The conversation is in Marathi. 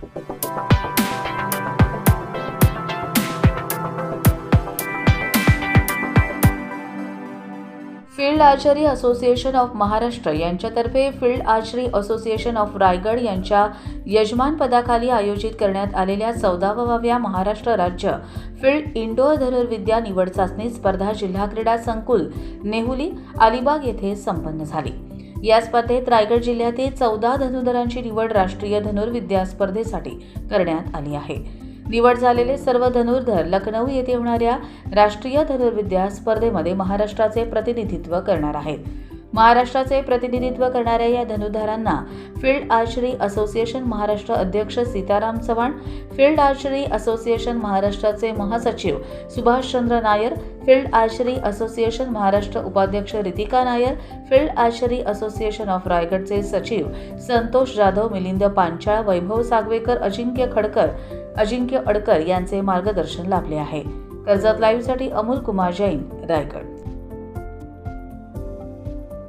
Field archery association of Maharashtra यांच्यातर्फे field archery association of Raigad यांच्या यजमानपदाखाली आयोजित करण्यात आलेल्या चौदाव्या महाराष्ट्र राज्य फील्ड इंडोर धनुर्विद्या निवड चाचणी स्पर्धा जिल्हा क्रीडा संकुल नेहुली अलिबाग येथे संपन्न झाली. या स्पर्धेत रायगड जिल्ह्यातील चौदा धनुर्धरांची निवड राष्ट्रीय धनुर्विद्या स्पर्धेसाठी करण्यात आली आहे. निवड झालेले सर्व धनुर्धर लखनौ येथे होणाऱ्या राष्ट्रीय धनुर्विद्या स्पर्धेमध्ये महाराष्ट्राचे प्रतिनिधित्व करणार आहेत. महाराष्ट्राचे प्रतिनिधित्व करणाऱ्या या धनुधारांना फील्ड आर्चरी असोसिएशन महाराष्ट्र अध्यक्ष Sitaram Chavan field archery association महाराष्ट्राचे महासचिव Subhashchandra Nair field archery association Maharashtra उपाध्यक्ष Ritika Nair field archery association of रायगडचे सचिव संतोष जाधव मिलिंद पांचाळ वैभव सागवेकर अजिंक्य खडकर अजिंक्य अडकर यांचे मार्गदर्शन लाभले आहे. कर्जत लाईव्हसाठी अमोल कुमार जैन रायगड.